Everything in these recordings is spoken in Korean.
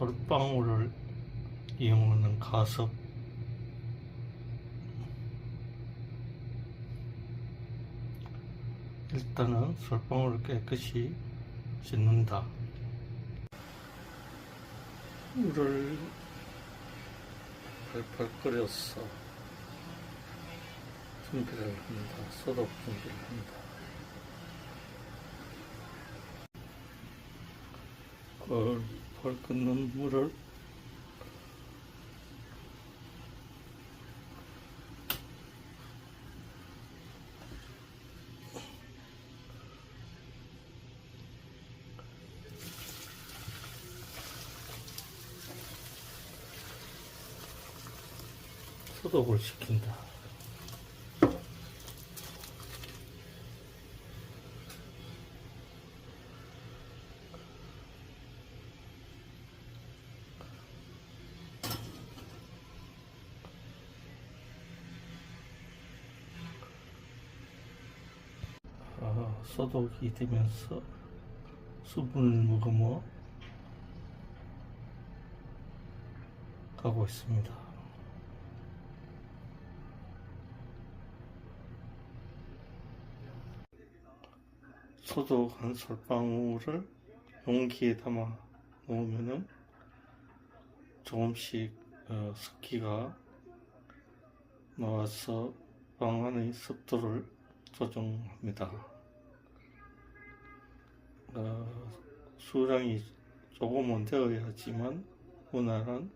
돌방울을 이용하는 가습 일단은 솔방울을 깨끗이 씻는다. 물을 팔팔 끓여서 준비를 합니다. 소독 준비를 합니다. 펄 펄 끓는 물을 소독을 시킨다. 아, 소독이 되면서 수분을 머금어 가고 있습니다. 소독한 솔방울을 용기에 담아 놓으면은 조금씩 어, 습기가 나와서 방 안의 습도를 조정합니다. 어, 수량이 조금은 되어야지만 원활한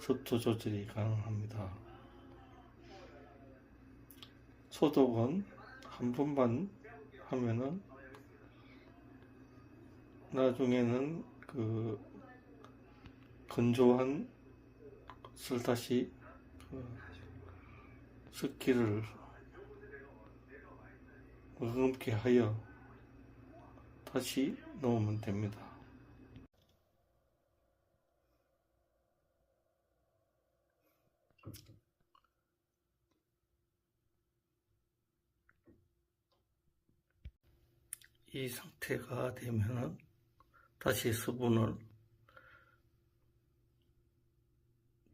습도 조절이 가능합니다. 소독은 한 번만 하면은 나중에는 그 건조한 것을 다시 그 습기를 머금게 하여 다시 넣으면 됩니다. 이 상태가 되면은 다시 수분을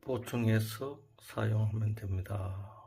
보충해서 사용하면 됩니다.